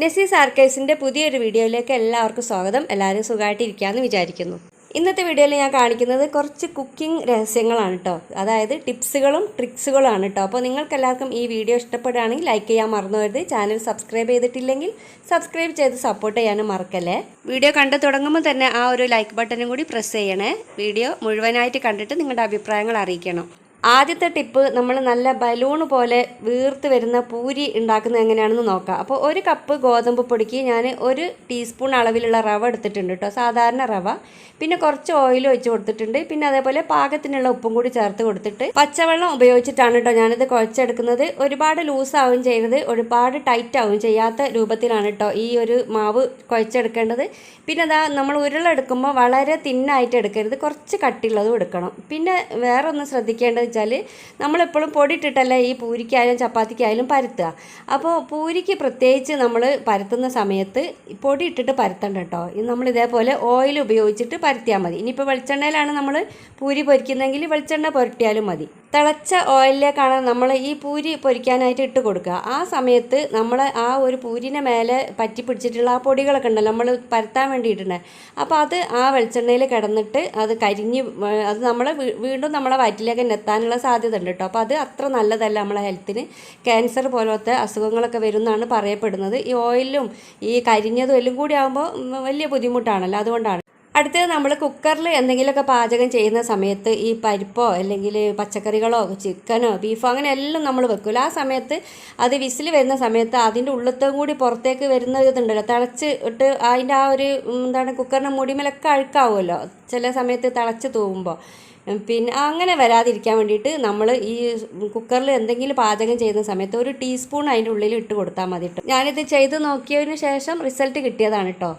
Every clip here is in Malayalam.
നെസീസ് ആർക്കൈവ്സിന്റെ പുതിയൊരു വീഡിയോയിലേക്ക് എല്ലാവർക്കും സ്വാഗതം. എല്ലാവരും സുഖമായിട്ടിരിക്കാമെന്ന് വിചാരിക്കുന്നു. ഇന്നത്തെ വീഡിയോയിൽ ഞാൻ കാണിക്കുന്നത് കുറച്ച് കുക്കിംഗ് രഹസ്യങ്ങളാണ് കേട്ടോ അതായത് ടിപ്സുകളും ട്രിക്സുകളാണ് കേട്ടോ അപ്പോൾ നിങ്ങൾക്കെല്ലാവർക്കും ഈ വീഡിയോ ഇഷ്ടപ്പെടുകയാണെങ്കിൽ ലൈക്ക് ചെയ്യാൻ മറന്നുപോയത് ചാനൽ സബ്സ്ക്രൈബ് ചെയ്തിട്ടില്ലെങ്കിൽ സബ്സ്ക്രൈബ് ചെയ്ത് സപ്പോർട്ട് ചെയ്യാനും മറക്കല്ലേ. വീഡിയോ കണ്ടു തുടങ്ങുമ്പോൾ തന്നെ ആ ഒരു ലൈക്ക് ബട്ടനും കൂടി പ്രസ് ചെയ്യണേ. വീഡിയോ മുഴുവനായിട്ട് കണ്ടിട്ട് നിങ്ങളുടെ അഭിപ്രായങ്ങൾ അറിയിക്കണം. ആദ്യത്തെ ടിപ്പ് നമ്മൾ നല്ല ബലൂൺ പോലെ വീർത്ത് വരുന്ന പൂരി ഉണ്ടാക്കുന്നത് എങ്ങനെയാണെന്ന് നോക്കാം. അപ്പോൾ ഒരു കപ്പ് ഗോതമ്പ് പൊടിക്ക് ഞാൻ ഒരു ടീസ്പൂൺ അളവിലുള്ള റവ എടുത്തിട്ടുണ്ട് കേട്ടോ സാധാരണ റവ. പിന്നെ കുറച്ച് ഓയിൽ ഒഴിച്ച് കൊടുത്തിട്ടുണ്ട്. പിന്നെ അതേപോലെ പാകത്തിനുള്ള ഉപ്പും കൂടി ചേർത്ത് കൊടുത്തിട്ട് പച്ചവെള്ളം ഉപയോഗിച്ചിട്ടാണ് കേട്ടോ ഞാനിത് കുഴച്ചെടുക്കുന്നത്. ഒരുപാട് ലൂസ് ചെയ്യരുത്. ഒരുപാട് ടൈറ്റ് ആവുകയും ചെയ്യാത്ത രൂപത്തിലാണ് കേട്ടോ ഈ ഒരു മാവ് കുഴച്ചെടുക്കേണ്ടത്. പിന്നെ അതാ നമ്മൾ ഉരുളെടുക്കുമ്പോൾ വളരെ തിന്നായിട്ട് എടുക്കരുത്. കുറച്ച് കട്ടിയുള്ളതും എടുക്കണം. പിന്നെ വേറെ ശ്രദ്ധിക്കേണ്ടത് വെച്ചാൽ നമ്മളെപ്പോഴും പൊടിയിട്ടിട്ടല്ല ഈ പൂരിക്കായാലും ചപ്പാത്തിക്കായാലും പരത്തുക. അപ്പോൾ പൂരിക്ക് പ്രത്യേകിച്ച് നമ്മൾ പരത്തുന്ന സമയത്ത് പൊടി ഇട്ടിട്ട് പരത്തണ്ട കേട്ടോ നമ്മൾ ഇതേപോലെ ഓയിൽ ഉപയോഗിച്ചിട്ട് പരത്തിയാൽ മതി. ഇനിയിപ്പോൾ വെളിച്ചെണ്ണയിലാണ് നമ്മൾ പൂരി പൊരിക്കുന്നതെങ്കിൽ വെളിച്ചെണ്ണ പുരട്ടിയാലും മതി. തിളച്ച ഓയിലിലേക്കാണ് നമ്മൾ ഈ പൂരി പൊരിക്കാനായിട്ട് ഇട്ട് കൊടുക്കുക. ആ സമയത്ത് നമ്മൾ ആ ഒരു പൂരിനെ മേലെ പറ്റി പിടിച്ചിട്ടുള്ള ആ പൊടികളൊക്കെ ഉണ്ടല്ലോ നമ്മൾ പരത്താൻ വേണ്ടിയിട്ടുണ്ട്. അപ്പോൾ അത് ആ വെളിച്ചെണ്ണയിൽ കിടന്നിട്ട് അത് കരിഞ്ഞ് അത് നമ്മൾ വീണ്ടും നമ്മളെ വയറ്റിലേക്ക് എത്താനുള്ള സാധ്യത ഉണ്ട് കേട്ടോ. അപ്പോൾ അത് അത്ര നല്ലതല്ല നമ്മളെ ഹെൽത്തിന്. ക്യാൻസർ പോലത്തെ അസുഖങ്ങളൊക്കെ വരുന്നതാണ് പറയപ്പെടുന്നത്. ഈ ഓയിലും ഈ കരിഞ്ഞതും എല്ലാം കൂടി ആകുമ്പോൾ വലിയ ബുദ്ധിമുട്ടാണല്ലോ. അതുകൊണ്ടാണ്. അടുത്തത് നമ്മൾ കുക്കറിൽ എന്തെങ്കിലുമൊക്കെ പാചകം ചെയ്യുന്ന സമയത്ത് ഈ പരിപ്പോ അല്ലെങ്കിൽ പച്ചക്കറികളോ ചിക്കനോ ബീഫോ അങ്ങനെ എല്ലാം നമ്മൾ വെക്കില്ല ആ സമയത്ത് അത് വിസിൽ വരുന്ന സമയത്ത് അതിന്റെ ഉള്ളത്തും കൂടി പുറത്തേക്ക് വരുന്ന ഇതുണ്ടല്ലോ. തിളച്ച് ഇട്ട് അതിന്റെ ആ ഒരു എന്താണ് കുക്കറിന്റെ മുടിമേലൊക്കെ അഴുക്കാവുമല്ലോ. ചില സമയത്ത് തിളച്ച് തൂവുമ്പോൾ പിന്നെ അങ്ങനെ വരാതിരിക്കാൻ വേണ്ടിയിട്ട് നമ്മൾ ഈ കുക്കറിൽ എന്തെങ്കിലും പാചകം ചെയ്യുന്ന സമയത്ത് ഒരു ടീസ്പൂൺ അതിന്റെ ഉള്ളിൽ ഇട്ട് കൊടുത്താൽ മതി കേട്ടോ ഞാനിത് ചെയ്ത് നോക്കിയതിന് ശേഷം റിസൾട്ട് കിട്ടിയതാണ് കേട്ടോ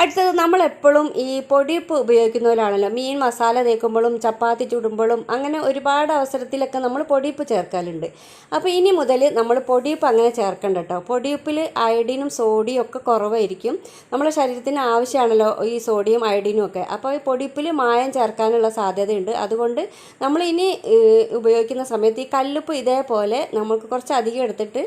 അടുത്തത് നമ്മൾ എപ്പോഴും ഈ പൊടിപ്പ് ഉപയോഗിക്കുന്നവരാണല്ലോ. മീൻ മസാല തേക്കുമ്പോഴും ചപ്പാത്തി ചുടുമ്പോഴും അങ്ങനെ ഒരുപാട് അവസരത്തിലൊക്കെ നമ്മൾ പൊടിപ്പ് ചേർക്കാറുണ്ട്. അപ്പോൾ ഇനി മുതൽ നമ്മൾ പൊടിപ്പ് അങ്ങനെ ചേർക്കണ്ട കേട്ടോ. പൊടിയപ്പിൽ അയഡിനും സോഡിയും ഒക്കെ കുറവായിരിക്കും. നമ്മുടെ ശരീരത്തിന് ആവശ്യമാണല്ലോ ഈ സോഡിയം അയഡിനും ഒക്കെ. അപ്പോൾ ഈ പൊടിപ്പിൽ മായം ചേർക്കാനുള്ള സാധ്യതയുണ്ട്. അതുകൊണ്ട് നമ്മൾ ഇനി ഉപയോഗിക്കുന്ന സമയത്ത് ഈ കല്ലുപ്പ് ഇതേപോലെ നമുക്ക് കുറച്ച് അധികം എടുത്തിട്ട്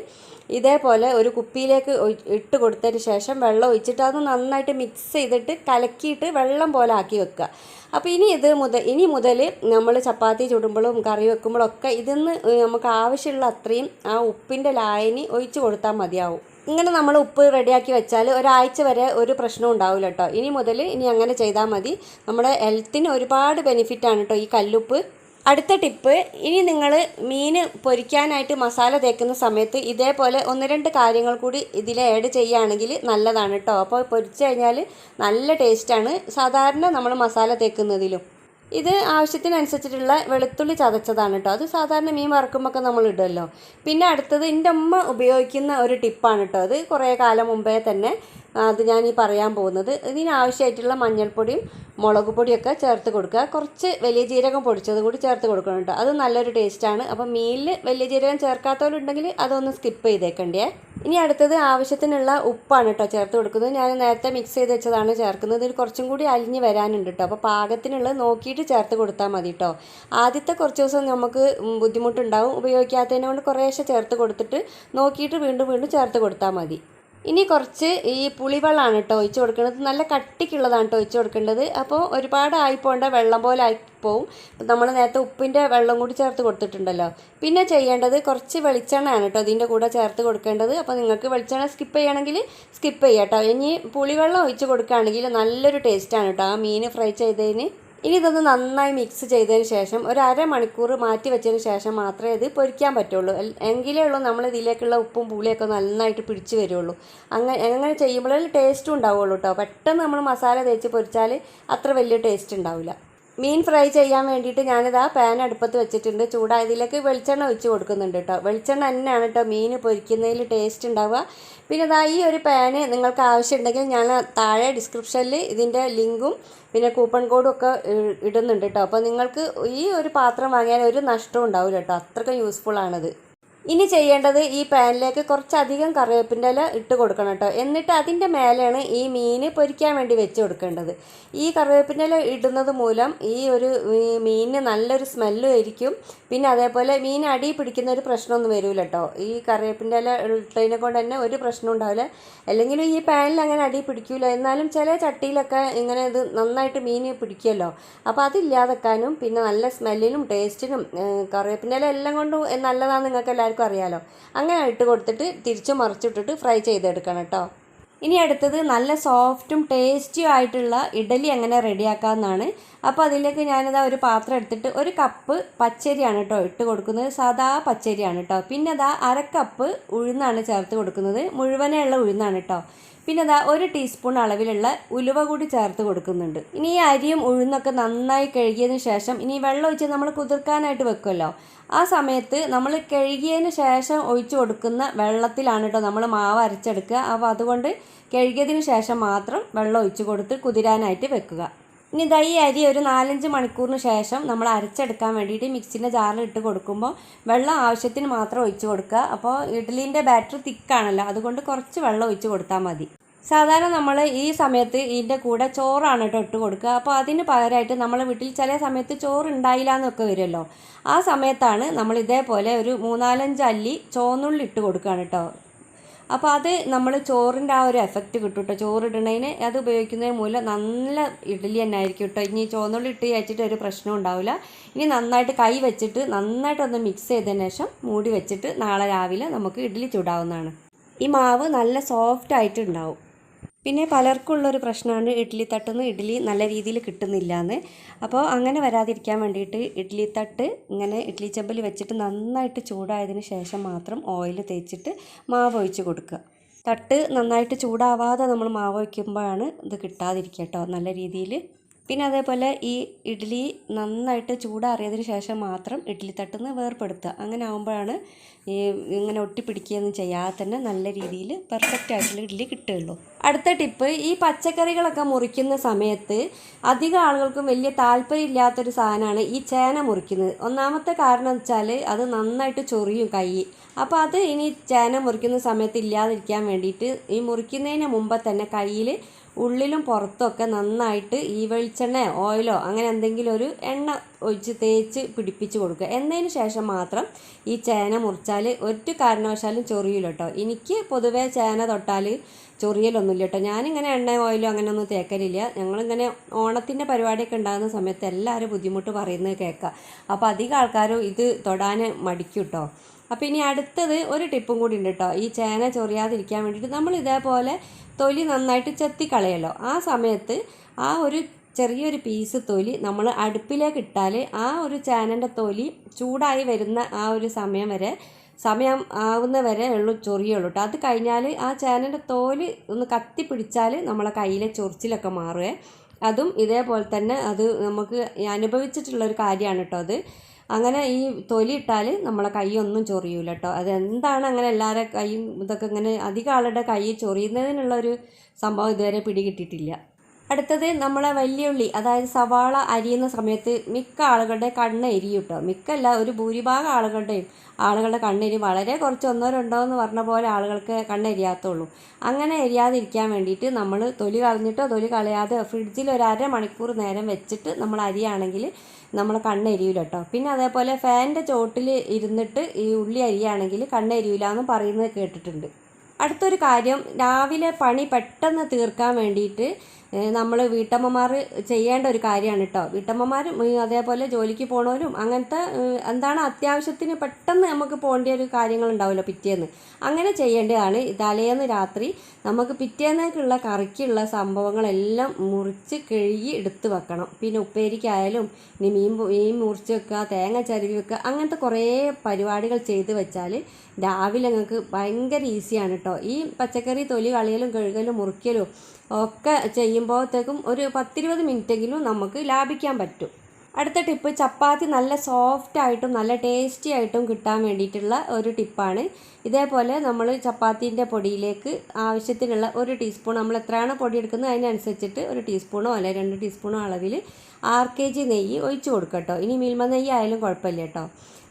ഇതേപോലെ ഒരു കുപ്പിയിലേക്ക് ഇട്ട് കൊടുത്തതിന് ശേഷം വെള്ളം ഒഴിച്ചിട്ട് അത് നന്നായിട്ട് മിക്സ് ചെയ്തിട്ട് കലക്കിയിട്ട് വെള്ളം പോലെ ആക്കി വെക്കുക. അപ്പോൾ ഇനി ഇത് മുതൽ ഇനി മുതൽ നമ്മൾ ചപ്പാത്തി ചുടുമ്പോഴും കറി വെക്കുമ്പോഴും ഒക്കെ ഇതിന്ന് നമുക്ക് ആവശ്യമുള്ള അത്രയും ആ ഉപ്പിന്റെ ലായനി ഒഴിച്ച് കൊടുത്താൽ മതിയാവും. ഇങ്ങനെ നമ്മൾ ഉപ്പ് റെഡിയാക്കി വെച്ചാൽ ഒരാഴ്ച വരെ ഒരു പ്രശ്നവും ഉണ്ടാവില്ല കേട്ടോ ഇനി മുതൽ ഇനി അങ്ങനെ ചെയ്താൽ മതി. നമ്മുടെ ഹെൽത്തിന് ഒരുപാട് ബെനിഫിറ്റാണ് കേട്ടോ ഈ കല്ലുപ്പ്. അടുത്ത ടിപ്പ് ഇനി നിങ്ങൾ മീൻ പൊരിക്കാനായിട്ട് മസാല തേക്കുന്ന സമയത്ത് ഇതേപോലെ ഒന്ന് രണ്ട് കാര്യങ്ങൾ കൂടി ഇതിൽ ആഡ് ചെയ്യുകയാണെങ്കിൽ നല്ലതാണ് കേട്ടോ അപ്പോൾ പൊരിച്ച് കഴിഞ്ഞാൽ നല്ല ടേസ്റ്റാണ് സാധാരണ നമ്മൾ മസാല തേക്കുന്നതിലും. ഇത് ആവശ്യത്തിനനുസരിച്ചിട്ടുള്ള വെളുത്തുള്ളി ചതച്ചതാണ് കേട്ടോ അത് സാധാരണ മീൻ വറക്കുമ്പോൾ നമ്മൾ ഇടുമല്ലോ പിന്നെ അടുത്തത് എന്റെ അമ്മ ഉപയോഗിക്കുന്ന ഒരു ടിപ്പാണ് കേട്ടോ അത് കുറേ കാലം മുമ്പേ തന്നെ അത് ഞാൻ ഈ പറയാൻ പോകുന്നത്. ഇതിനാവശ്യമായിട്ടുള്ള മഞ്ഞൾപ്പൊടിയും മുളക് പൊടിയൊക്കെ ചേർത്ത് കൊടുക്കുക. കുറച്ച് വലിയ ജീരകം പൊടിച്ചത് കൂടി ചേർത്ത് കൊടുക്കണം അത് നല്ലൊരു ടേസ്റ്റാണ്. അപ്പം മീനിൽ വലിയ ജീരകം ചേർക്കാത്തവരുണ്ടെങ്കിൽ അതൊന്ന് സ്കിപ്പ് ചെയ്തേക്കണ്ടേ. ഇനി അടുത്തത് ആവശ്യത്തിനുള്ള ഉപ്പാണ് കേട്ടോ ചേർത്ത് കൊടുക്കുന്നത്. ഞാൻ നേരത്തെ മിക്സ് ചെയ്ത് വെച്ചതാണ് ചേർക്കുന്നത്. ഇതിൽ കുറച്ചും കൂടി അലിഞ്ഞ് വരാനുണ്ട് കേട്ടോ. അപ്പോൾ പാകത്തിനുള്ളത് നോക്കിയിട്ട് ചേർത്ത് കൊടുത്താൽ മതി കേട്ടോ. ആദ്യത്തെ കുറച്ച് ദിവസം നമുക്ക് ബുദ്ധിമുട്ടുണ്ടാവും. ഉപയോഗിക്കാത്തതിനെ കൊണ്ട് കുറേശ്ശെ ചേർത്ത് കൊടുത്തിട്ട് നോക്കിയിട്ട് വീണ്ടും വീണ്ടും ചേർത്ത് കൊടുത്താൽ മതി. ഇനി കുറച്ച് ഈ പുളിവെള്ളമാണ് കേട്ടോ ഒഴിച്ച് കൊടുക്കുന്നത് നല്ല കട്ടിക്കുള്ളതാണ് കേട്ടോ ഒഴിച്ച് കൊടുക്കേണ്ടത്. അപ്പോൾ ഒരുപാട് ആയിപ്പോണ്ട വെള്ളം പോലെ ആയിപ്പോവും. ഇപ്പം നമ്മൾ നേരത്തെ ഉപ്പിന്റെ വെള്ളം കൂടി ചേർത്ത് കൊടുത്തിട്ടുണ്ടല്ലോ. പിന്നെ ചെയ്യേണ്ടത് കുറച്ച് വെളിച്ചെണ്ണയാണ് കേട്ടോ അതിന്റെ കൂടെ ചേർത്ത് കൊടുക്കേണ്ടത്. അപ്പോൾ നിങ്ങൾക്ക് വെളിച്ചെണ്ണ സ്കിപ്പ് ചെയ്യണമെങ്കിൽ സ്കിപ്പ് ചെയ്യാം കേട്ടോ. ഇനി പുളിവെള്ളം ഒഴിച്ച് കൊടുക്കുകയാണെങ്കിൽ നല്ലൊരു ടേസ്റ്റാണ് കേട്ടോ ആ മീൻ ഫ്രൈ ചെയ്തതിന്. ഇനി ഇതൊന്ന് നന്നായി മിക്സ് ചെയ്തതിന് ശേഷം ഒരു അരമണിക്കൂർ മാറ്റി വെച്ചതിന് ശേഷം മാത്രമേ ഇത് പൊരിക്കാൻ പറ്റുള്ളൂ. എങ്കിലേ ഉള്ളൂ നമ്മൾ ഇതിലേക്കുള്ള ഉപ്പും പുളിയൊക്കെ നന്നായിട്ട് പിടിച്ച് വരുള്ളൂ. അങ്ങനെ അങ്ങനെ ചെയ്യുമ്പോഴേ ടേസ്റ്റും ഉണ്ടാവുള്ളൂ കേട്ടോ പെട്ടെന്ന് നമ്മൾ മസാല തേച്ച് പൊരിച്ചാൽ അത്ര വലിയ ടേസ്റ്റ് ഉണ്ടാവില്ല. മീൻ ഫ്രൈ ചെയ്യാൻ വേണ്ടിയിട്ട് ഞാനിത് ആ പാൻ അടുപ്പത്ത് വെച്ചിട്ടുണ്ട്. ചൂടായതിലേക്ക് വെളിച്ചെണ്ണ ഒഴിച്ച് കൊടുക്കുന്നുണ്ട് കേട്ടോ വെളിച്ചെണ്ണ തന്നെയാണ് കേട്ടോ മീൻ പൊരിക്കുന്നതിൽ ടേസ്റ്റ് ഉണ്ടാവുക. പിന്നെ ഇതാ ഈ ഒരു പാന് നിങ്ങൾക്ക് ആവശ്യമുണ്ടെങ്കിൽ ഞാൻ താഴെ ഡിസ്ക്രിപ്ഷനിൽ ഇതിന്റെ ലിങ്കും പിന്നെ കൂപ്പൺ കോഡും ഒക്കെ ഇടുന്നുണ്ട് കേട്ടോ അപ്പോൾ നിങ്ങൾക്ക് ഈ ഒരു പാത്രം വാങ്ങിയാൽ ഒരു നഷ്ടവും ഉണ്ടാവില്ല കേട്ടോ അത്രയ്ക്കും യൂസ്ഫുൾ ആണത്. ഇനി ചെയ്യേണ്ടത് ഈ പാനിലേക്ക് കുറച്ചധികം കറിവേപ്പിന്റെ ഇല ഇട്ട് കൊടുക്കണം കേട്ടോ. എന്നിട്ട് അതിന്റെ മേലെയാണ് ഈ മീൻ പൊരിക്കാൻ വേണ്ടി വെച്ച് കൊടുക്കേണ്ടത്. ഈ കറിവേപ്പിന്റെ ഇല ഇടുന്നത് മൂലം ഈ ഒരു മീനിന് നല്ലൊരു സ്മെല്ലും ആയിരിക്കും. പിന്നെ അതേപോലെ മീൻ അടി പിടിക്കുന്ന ഒരു പ്രശ്നമൊന്നും വരില്ല കേട്ടോ. ഈ കറിവേപ്പിന്റെ ഇല ഇട്ടതിനെ കൊണ്ട് തന്നെ ഒരു പ്രശ്നം ഉണ്ടാവില്ല. അല്ലെങ്കിൽ ഈ പാനിൽ അങ്ങനെ അടി പിടിക്കില്ല എന്നാലും ചില ചട്ടിയിലൊക്കെ ഇങ്ങനെ ഇത് നന്നായിട്ട് മീൻ പിടിക്കുമല്ലോ. അപ്പോൾ അതില്ലാതെക്കാനും പിന്നെ നല്ല സ്മെല്ലിനും ടേസ്റ്റിനും കറിവേപ്പിന്റെ ഇല എല്ലാം കൊണ്ടും നല്ലതാണ് നിങ്ങൾക്ക് എല്ലാവർക്കും അറിയാലോ. അങ്ങനെ ഇട്ട് കൊടുത്തിട്ട് തിരിച്ചു മറിച്ചിട്ടിട്ട് ഫ്രൈ ചെയ്തെടുക്കണം കേട്ടോ. ഇനി അടുത്തത് നല്ല സോഫ്റ്റും ടേസ്റ്റിയും ആയിട്ടുള്ള ഇഡലി എങ്ങനെ റെഡിയാക്കാമെന്നാണ് അപ്പോൾ അതിലേക്ക് ഞാനിതാ ഒരു പാത്രം എടുത്തിട്ട് ഒരു കപ്പ് പച്ചരിയാണ് കേട്ടോ ഇട്ട് കൊടുക്കുന്നത്. സാധാ പച്ചരിയാണ് കേട്ടോ. പിന്നെ അതാ അര കപ്പ് ഉഴുന്നാണ് ചേർത്ത് കൊടുക്കുന്നത്. മുഴുവനുള്ള ഉഴുന്നാണ് കേട്ടോ. പിന്നെ അതാ ഒരു ടീസ്പൂൺ അളവിലുള്ള ഉലുവ കൂടി ചേർത്ത് കൊടുക്കുന്നുണ്ട്. ഇനി ഈ അരിയും ഉഴുന്നൊക്കെ നന്നായി കഴുകിയതിന് ശേഷം ഇനി വെള്ളം ഒഴിച്ച് നമ്മൾ കുതിർക്കാനായിട്ട് വെക്കുമല്ലോ. ആ സമയത്ത് നമ്മൾ കഴുകിയതിന് ശേഷം ഒഴിച്ചു കൊടുക്കുന്ന വെള്ളത്തിലാണ് കേട്ടോ നമ്മൾ മാവ് അരച്ചെടുക്കുക. അപ്പോൾ അതുകൊണ്ട് കഴുകിയതിന് ശേഷം മാത്രം വെള്ളം ഒഴിച്ച് കൊടുത്ത് കുതിരാനായിട്ട് വെക്കുക. ഇനി ഇതാ ഈ അരി ഒരു നാലഞ്ച് മണിക്കൂറിന് ശേഷം നമ്മൾ അരച്ചെടുക്കാൻ വേണ്ടിയിട്ട് മിക്സിന്റെ ജാറിൽ ഇട്ട് കൊടുക്കുമ്പോൾ വെള്ളം ആവശ്യത്തിന് മാത്രം ഒഴിച്ച് കൊടുക്കുക. അപ്പോൾ ഇഡ്ഡലീന്റെ ബാറ്റർ തിക്കാണല്ലോ അതുകൊണ്ട് കുറച്ച് വെള്ളം ഒഴിച്ച് കൊടുത്താൽ മതി. സാധാരണ നമ്മൾ ഈ സമയത്ത് ഇതിന്റെ കൂടെ ചോറാണ് കേട്ടോ ഇട്ട് കൊടുക്കുക. അപ്പോൾ അതിന് പകരമായിട്ട് നമ്മൾ വീട്ടിൽ ചില സമയത്ത് ചോറ് ഉണ്ടായില്ല എന്നൊക്കെ വരുമല്ലോ. ആ സമയത്താണ് നമ്മൾ ഇതേപോലെ ഒരു മൂന്നാലഞ്ച് അല്ലി ചോന്നുള്ളി ഇട്ട് കൊടുക്കുകയാണ് കേട്ടോ. അപ്പോൾ അത് നമ്മൾ ചോറിന്റെ ആ ഒരു എഫക്റ്റ് കിട്ടും കേട്ടോ ചോറിടണതിന് അത് ഉപയോഗിക്കുന്നതിന് മൂലം നല്ല ഇഡ്ഡലി തന്നെ ആയിരിക്കും കേട്ടോ ഇനി ചോന്നുള്ളി ഇട്ട് കഴിച്ചിട്ട് ഒരു പ്രശ്നം ഉണ്ടാവില്ല ഇനി നന്നായിട്ട് കൈ വെച്ചിട്ട് നന്നായിട്ടൊന്ന് മിക്സ് ചെയ്തതിന് ശേഷം മൂടി വെച്ചിട്ട് നാളെ രാവിലെ നമുക്ക് ഇഡ്ഡലി ചൂടാവുന്നതാണ്. ഈ മാവ് നല്ല സോഫ്റ്റ് ആയിട്ട് ഉണ്ടാവും. പിന്നെ പലർക്കും ഉള്ളൊരു പ്രശ്നമാണ് ഇഡ്ഡലി തട്ടുന്ന ഇഡ്ഡലി നല്ല രീതിയിൽ കിട്ടുന്നില്ല എന്ന് അപ്പോൾ അങ്ങനെ വരാതിരിക്കാൻ വേണ്ടിയിട്ട് ഇഡ്ഡലി തട്ട് ഇങ്ങനെ ഇഡ്ഡലി ചെമ്പിൽ വെച്ചിട്ട് നന്നായിട്ട് ചൂടായതിന് ശേഷം മാത്രം ഓയിൽ തേച്ചിട്ട് മാവ് ഒഴിച്ച് കൊടുക്കുക. തട്ട് നന്നായിട്ട് ചൂടാവാതെ നമ്മൾ മാവ് വയ്ക്കുമ്പോഴാണ് ഇത് കിട്ടാതിരിക്കുക കേട്ടോ. നല്ല രീതിയിൽ പിന്നെ അതേപോലെ ഈ ഇഡ്ഡലി നന്നായിട്ട് ചൂടാറിയതിന് ശേഷം മാത്രം ഇഡ്ഡലി നിന്ന് വേർപ്പെടുത്തുക. അങ്ങനെ ആകുമ്പോഴാണ് ഈ ഇങ്ങനെ ഒട്ടിപ്പിടിക്കുകയൊന്നും ചെയ്യാതെ തന്നെ നല്ല രീതിയിൽ പെർഫെക്റ്റ് ആയിട്ടുള്ള ഇഡ്ഡലി കിട്ടുകയുള്ളൂ. അടുത്ത ടിപ്പ് ഈ പച്ചക്കറികളൊക്കെ മുറിക്കുന്ന സമയത്ത് അധികം ആളുകൾക്കും വലിയ താല്പര്യമില്ലാത്തൊരു സാധനമാണ് ഈ ചേന മുറിക്കുന്നത്. ഒന്നാമത്തെ കാരണം വെച്ചാൽ അത് നന്നായിട്ട് ചൊറിയും കൈ. അപ്പോൾ അത് ഇനി ചേന മുറിക്കുന്ന സമയത്ത് ഇല്ലാതിരിക്കാൻ വേണ്ടിയിട്ട് ഈ മുറിക്കുന്നതിന് മുമ്പ് തന്നെ കയ്യിൽ ഉള്ളിലും പുറത്തൊക്കെ നന്നായിട്ട് ഈ വെളിച്ചെണ്ണ ഓയിലോ അങ്ങനെ എന്തെങ്കിലും ഒരു എണ്ണ ഒഴിച്ച് തേച്ച് പിടിപ്പിച്ച് കൊടുക്കുക. എന്നതിന് ശേഷം മാത്രം ഈ ചേന മുറിച്ചാൽ ഒരു കാരണവശാലും ചൊറിയില്ല കേട്ടോ എനിക്ക് പൊതുവേ ചേന തൊട്ടാൽ ചൊറിയലൊന്നുമില്ല കേട്ടോ ഞാനിങ്ങനെ എണ്ണ ഓയിലോ അങ്ങനെയൊന്നും തേക്കലില്ല. ഞങ്ങളിങ്ങനെ ഓണത്തിന്റെ പരിപാടിയൊക്കെ ഉണ്ടാകുന്ന സമയത്ത് എല്ലാവരും ബുദ്ധിമുട്ട് പറയുന്നത് കേൾക്കാം. അപ്പോൾ അധികം ആൾക്കാരും ഇത് തൊടാൻ മടിക്കും കേട്ടോ അപ്പോൾ ഇനി അടുത്തത് ഒരു ടിപ്പും കൂടി ഉണ്ട് കേട്ടോ ഈ ചേന ചൊറിയാതിരിക്കാൻ വേണ്ടിയിട്ട് നമ്മൾ ഇതേപോലെ തൊലി നന്നായിട്ട് ചെത്തി ചെത്തിക്കളയല്ലോ. ആ സമയത്ത് ആ ഒരു ചെറിയൊരു പീസ് തൊലി നമ്മൾ അടുപ്പിലേക്ക് ഇട്ടാൽ ആ ഒരു ചേനന്റെ തൊലി ചൂടായി വരുന്ന ആ ഒരു സമയം വരെ സമയം ആവുന്ന വരെ ഉള്ളു ചൊറിയുള്ളൂ കേട്ടോ അത് കഴിഞ്ഞാൽ ആ ചേനന്റെ തോൽ ഒന്ന് കത്തി പിടിച്ചാൽ നമ്മളെ കയ്യിലെ ചൊറിച്ചിലൊക്കെ മാറുമേ അതും ഇതേപോലെ തന്നെ അത് നമുക്ക് അനുഭവിച്ചിട്ടുള്ള ഒരു കാര്യമാണ് കേട്ടോ അത്. അങ്ങനെ ഈ തൊലി ഇട്ടാൽ നമ്മളെ കൈയൊന്നും ചൊറിയൂല കേട്ടോ അതെന്താണ് അങ്ങനെ എല്ലാവരുടെ കൈയും ഇതൊക്കെ ഇങ്ങനെ അധികം ആളുടെ കൈ ചൊറിയുന്നതിനുള്ള ഒരു സംഭവം ഇതുവരെ പിടികിട്ടിട്ടില്ല അടുത്തത് നമ്മളെ വലിയുള്ളി അതായത് സവാള അരിയുന്ന സമയത്ത് മിക്ക ആളുകളുടെ കണ്ണ് എരിയും കേട്ടോ മിക്കല്ല ഒരു ഭൂരിഭാഗം ആളുകളുടെയും ആളുകളുടെ കണ്ണെരി വളരെ കുറച്ച് ഒന്നോ രണ്ടോ എന്ന് പറഞ്ഞ പോലെ ആളുകൾക്ക് കണ്ണെരിയാത്തുള്ളൂ അങ്ങനെ എരിയാതിരിക്കാൻ വേണ്ടിയിട്ട് നമ്മൾ തൊലി കളഞ്ഞിട്ടോ തൊലി കളയാതെ ഫ്രിഡ്ജിൽ ഒരു അര മണിക്കൂർ നേരം വെച്ചിട്ട് നമ്മൾ അരിയാണെങ്കിൽ നമ്മൾ കണ്ണെരിയില്ല കേട്ടോ പിന്നെ അതേപോലെ ഫാനിന്റെ ചോട്ടിൽ ഇരുന്നിട്ട് ഈ ഉള്ളി അരിയാണെങ്കിൽ കണ്ണെരിയില്ല എന്ന് പറയുന്നത് കേട്ടിട്ടുണ്ട്. അടുത്തൊരു കാര്യം രാവിലെ പണി പെട്ടെന്ന് തീർക്കാൻ വേണ്ടിയിട്ട് നമ്മൾ വീട്ടമ്മമാർ ചെയ്യേണ്ട ഒരു കാര്യമാണ് കേട്ടോ വീട്ടമ്മമാരും അതേപോലെ ജോലിക്ക് പോണവരും അങ്ങനത്തെ എന്താണ് അത്യാവശ്യത്തിന് പെട്ടെന്ന് നമുക്ക് പോകേണ്ട ഒരു കാര്യങ്ങളുണ്ടാവുമല്ലോ പിറ്റേന്ന്. അങ്ങനെ ചെയ്യേണ്ടതാണ്. തലേന്ന് രാത്രി നമുക്ക് പിറ്റേന്നേക്കുള്ള കറിക്കുള്ള സംഭവങ്ങളെല്ലാം മുറിച്ച് കഴുകി എടുത്തു വെക്കണം. പിന്നെ ഉപ്പേരിക്കായാലും ഇനി മീൻ മീൻ മുറിച്ച് വെക്കുക തേങ്ങ ചരുവി വെക്കുക അങ്ങനത്തെ കുറേ പരിപാടികൾ ചെയ്ത് വെച്ചാൽ രാവിലെ നിങ്ങൾക്ക് ഭയങ്കര ഈസിയാണ് കേട്ടോ ഈ പച്ചക്കറി തൊലി കളയലും കഴുകലും മുറിക്കലും ഒക്കെ ചെയ്യുമ്പോഴത്തേക്കും ഒരു പത്തിരുപത് മിനിറ്റെങ്കിലും നമുക്ക് ലാഭിക്കാൻ പറ്റും. അടുത്ത ടിപ്പ് ചപ്പാത്തി നല്ല സോഫ്റ്റ് ആയിട്ടും നല്ല ടേസ്റ്റി ആയിട്ടും കിട്ടാൻ വേണ്ടിയിട്ടുള്ള ഒരു ടിപ്പാണ്. ഇതേപോലെ നമ്മൾ ചപ്പാത്തീന്റെ പൊടിയിലേക്ക് ആവശ്യത്തിനുള്ള ഒരു ടീസ്പൂൺ നമ്മൾ എത്രയാണ് പൊടി എടുക്കുന്നത് അതിനനുസരിച്ചിട്ട് ഒരു ടീസ്പൂണോ അല്ലെ രണ്ട് ടീസ്പൂണോ അളവിൽ ആർ കെ ജി നെയ്യ് ഒഴിച്ച് കൊടുക്കട്ടോ ഇനി മിൽമ നെയ്യ് ആയാലും കുഴപ്പമില്ല കേട്ടോ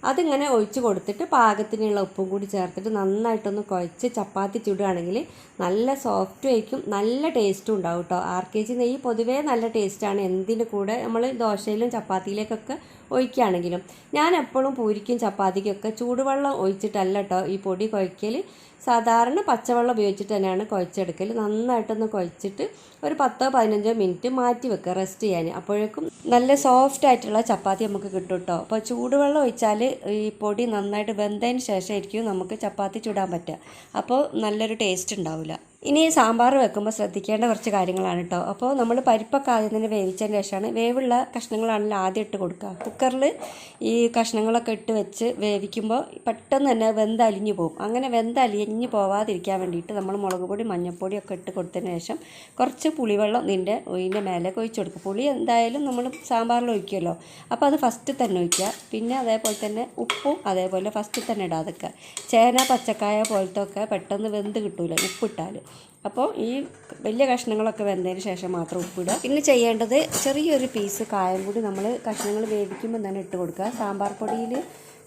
അതിങ്ങനെ ഒഴിച്ച് കൊടുത്തിട്ട് പാകത്തിനുള്ള ഉപ്പും കൂടി ചേർത്തിട്ട് നന്നായിട്ടൊന്ന് കുഴച്ച് ചപ്പാത്തി ചുടുകയാണെങ്കിൽ നല്ല സോഫ്റ്റ് ആയിരിക്കും. നല്ല ടേസ്റ്റും ഉണ്ടാവും കേട്ടോ ആർ കെ ജി നെയ്യ് പൊതുവേ നല്ല ടേസ്റ്റാണ് എന്തിന്റെ കൂടെ നമ്മൾ ദോശയിലും ചപ്പാത്തിയിലേക്കൊക്കെ ഒഴിക്കുകയാണെങ്കിലും. ഞാൻ എപ്പോഴും പൂരിക്കും ചപ്പാത്തിക്കൊക്കെ ചൂടുവെള്ളം ഒഴിച്ചിട്ടല്ല കേട്ടോ ഈ പൊടി കുഴയ്ക്കൽ സാധാരണ പച്ചവെള്ളം ഉപയോഗിച്ചിട്ട് തന്നെയാണ് കുഴച്ചെടുക്കൽ. നന്നായിട്ടൊന്ന് കുഴച്ചിട്ട് ഒരു പത്തോ പതിനഞ്ചോ മിനിറ്റ് മാറ്റി വെക്കുക റെസ്റ്റ് ചെയ്യാൻ. അപ്പോഴേക്കും നല്ല സോഫ്റ്റ് ആയിട്ടുള്ള ചപ്പാത്തി നമുക്ക് കിട്ടും കേട്ടോ അപ്പോൾ ചൂടുവെള്ളം ഒഴിച്ചാൽ ഈ പൊടി നന്നായിട്ട് വെന്തതിന് ശേഷമായിരിക്കും നമുക്ക് ചപ്പാത്തി ചുടാൻ പറ്റുക. അപ്പോൾ നല്ലൊരു ടേസ്റ്റ് ഉണ്ടാവില്ല ഇനി സാമ്പാർ വെക്കുമ്പോൾ ശ്രദ്ധിക്കേണ്ട കുറച്ച് കാര്യങ്ങളാണ് കേട്ടോ അപ്പോൾ നമ്മൾ പരിപ്പൊക്കെ ആദ്യം തന്നെ വേവിച്ചതിന് ശേഷമാണ് വേവുള്ള കഷ്ണങ്ങളാണല്ലോ ആദ്യം ഇട്ട് കൊടുക്കുക കുക്കറിൽ ഈ കഷ്ണങ്ങളൊക്കെ ഇട്ട് വെച്ച് വേവിക്കുമ്പോൾ പെട്ടെന്ന് തന്നെ വെന്തലിഞ്ഞു പോകും. അങ്ങനെ വെന്തലിഞ്ഞു പോവാതിരിക്കാൻ വേണ്ടിയിട്ട് നമ്മൾ മുളക് പൊടി മഞ്ഞൾപ്പൊടി ഒക്കെ ഇട്ട് കൊടുത്തതിന് ശേഷം കുറച്ച് പുളിവെള്ളം നിന്റെ ഇതിന്റെ മേലെ ഒഴിച്ചു കൊടുക്കുക പുളി എന്തായാലും നമ്മൾ സാമ്പാറിൽ ഒഴിക്കുമല്ലോ അപ്പോൾ അത് ഫസ്റ്റ് തന്നെ ഒഴിക്കുക. പിന്നെ അതേപോലെ തന്നെ ഉപ്പും അതേപോലെ ഫസ്റ്റ് തന്നെ ഇടാതൊക്കെ ചേന പച്ചക്കായ പോലത്തെ ഒക്കെ പെട്ടെന്ന് വെന്ത് കിട്ടൂല ഉപ്പിട്ടാൽ അപ്പോൾ ഈ വലിയ കഷ്ണങ്ങളൊക്കെ വെന്തതിന് ശേഷം മാത്രം ഉപ്പിടുക. പിന്നെ ചെയ്യേണ്ടത് ചെറിയൊരു പീസ് കായം കൂടി നമ്മൾ കഷ്ണങ്ങൾ വേവിക്കുമ്പോൾ തന്നെ ഇട്ട് കൊടുക്കുക. സാമ്പാർ പൊടിയിൽ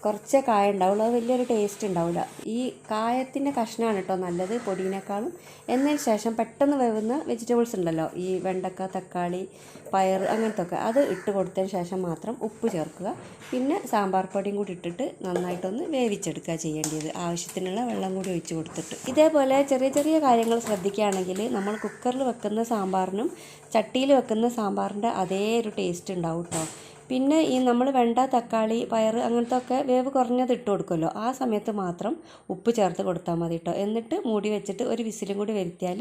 കുറച്ചേ കായ ഉണ്ടാവുള്ളൂ. അത് വലിയൊരു ടേസ്റ്റ് ഉണ്ടാവില്ല ഈ കായത്തിന്റെ കഷ്ണമാണ് കേട്ടോ നല്ലത് പൊടിയിനേക്കാളും എന്നതിന് ശേഷം പെട്ടെന്ന് വേവുന്ന വെജിറ്റബിൾസ് ഉണ്ടല്ലോ ഈ വെണ്ടക്ക തക്കാളി പയർ അങ്ങനത്തെ ഒക്കെ അത് ഇട്ട് കൊടുത്തതിന് ശേഷം മാത്രം ഉപ്പ് ചേർക്കുക. പിന്നെ സാമ്പാർ പൊടിയും കൂടി ഇട്ടിട്ട് നന്നായിട്ടൊന്ന് വേവിച്ചെടുക്കുക ചെയ്യേണ്ടത്. ആവശ്യത്തിനുള്ള വെള്ളം കൂടി ഒഴിച്ച് കൊടുത്തിട്ട്. ഇതേപോലെ ചെറിയ ചെറിയ കാര്യങ്ങൾ ശ്രദ്ധിക്കുകയാണെങ്കിൽ നമ്മൾ കുക്കറിൽ വെക്കുന്ന സാമ്പാറിനും ചട്ടിയിൽ വെക്കുന്ന സാമ്പാറിന്റെ അതേ ഒരു ടേസ്റ്റ് ഉണ്ടാവും കേട്ടോ. പിന്നെ ഈ നമ്മൾ വെണ്ട തക്കാളി പയർ അങ്ങനത്തെ ഒക്കെ വേവ് കുറഞ്ഞത് ഇട്ട് കൊടുക്കുമല്ലോ. ആ സമയത്ത് മാത്രം ഉപ്പ് ചേർത്ത് കൊടുത്താൽ മതി കേട്ടോ എന്നിട്ട് മൂടി വെച്ചിട്ട് ഒരു വിസിലും കൂടി വരുത്തിയാൽ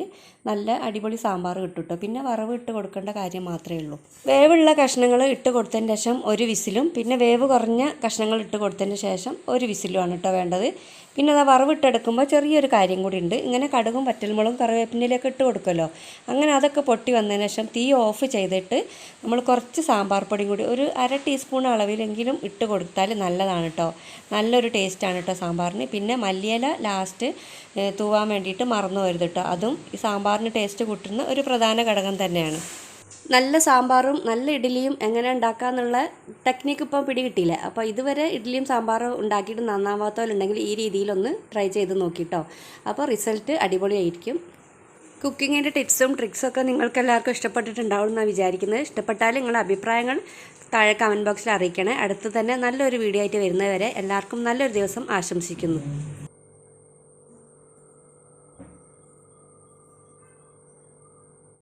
നല്ല അടിപൊളി സാമ്പാർ കിട്ടും കേട്ടോ പിന്നെ വറവ് ഇട്ട് കൊടുക്കേണ്ട കാര്യം മാത്രമേ ഉള്ളൂ. വേവുള്ള കഷ്ണങ്ങൾ ഇട്ട് കൊടുത്തതിന് ശേഷം ഒരു വിസിലും പിന്നെ വേവ് കുറഞ്ഞ കഷ്ണങ്ങൾ ഇട്ട് കൊടുത്തതിന് ശേഷം ഒരു വിസിലുമാണ് കേട്ടോ വേണ്ടത്. പിന്നെ അത് വറവിട്ടെടുക്കുമ്പോൾ ചെറിയൊരു കാര്യം കൂടി ഉണ്ട് ഇങ്ങനെ കടുകും പറ്റൽമുളകും കറിവേപ്പിനിലേക്ക് ഇട്ട് കൊടുക്കുമല്ലോ അങ്ങനെ അതൊക്കെ പൊട്ടി വന്നതിന് ശേഷം തീ ഓഫ് ചെയ്തിട്ട് നമ്മൾ കുറച്ച് സാമ്പാർ പൊടിയും കൂടി ഒരു അര ടീസ്പൂൺ അളവിലെങ്കിലും ഇട്ട് കൊടുത്താൽ നല്ലതാണ് കേട്ടോ നല്ലൊരു ടേസ്റ്റാണ് കേട്ടോ സാമ്പാറിന്. പിന്നെ മല്ലിയില ലാസ്റ്റ് തൂവാൻ വേണ്ടിയിട്ട് മറന്നു വരുത് കേട്ടോ അതും ഈ സാമ്പാറിന് ടേസ്റ്റ് കൂട്ടുന്ന ഒരു പ്രധാന ഘടകം തന്നെയാണ്. നല്ല സാമ്പാറും നല്ല ഇഡ്ഡലിയും എങ്ങനെ ഉണ്ടാക്കാമെന്നുള്ള ടെക്നിക്ക് ഇപ്പം പിടികിട്ടിയില്ല? അപ്പോൾ ഇതുവരെ ഇഡ്ഡലിയും സാമ്പാറും ഉണ്ടാക്കിയിട്ട് നന്നാവാത്തവരുണ്ടെങ്കിൽ ഈ രീതിയിലൊന്ന് ട്രൈ ചെയ്ത് നോക്കിട്ടോ. അപ്പോൾ റിസൾട്ട് അടിപൊളിയായിരിക്കും. കുക്കിങ്ങിന്റെ ടിപ്സും ട്രിക്സും ഒക്കെ നിങ്ങൾക്ക് എല്ലാവർക്കും ഇഷ്ടപ്പെട്ടിട്ടുണ്ടാവും എന്നാണ് വിചാരിക്കുന്നത്. ഇഷ്ടപ്പെട്ടാൽ നിങ്ങളുടെ അഭിപ്രായങ്ങൾ താഴെ കമന്റ് ബോക്സിൽ അറിയിക്കണേ. അടുത്ത് തന്നെ നല്ലൊരു വീഡിയോ ആയിട്ട് വരുന്നവരെ എല്ലാവർക്കും നല്ലൊരു ദിവസം ആശംസിക്കുന്നു.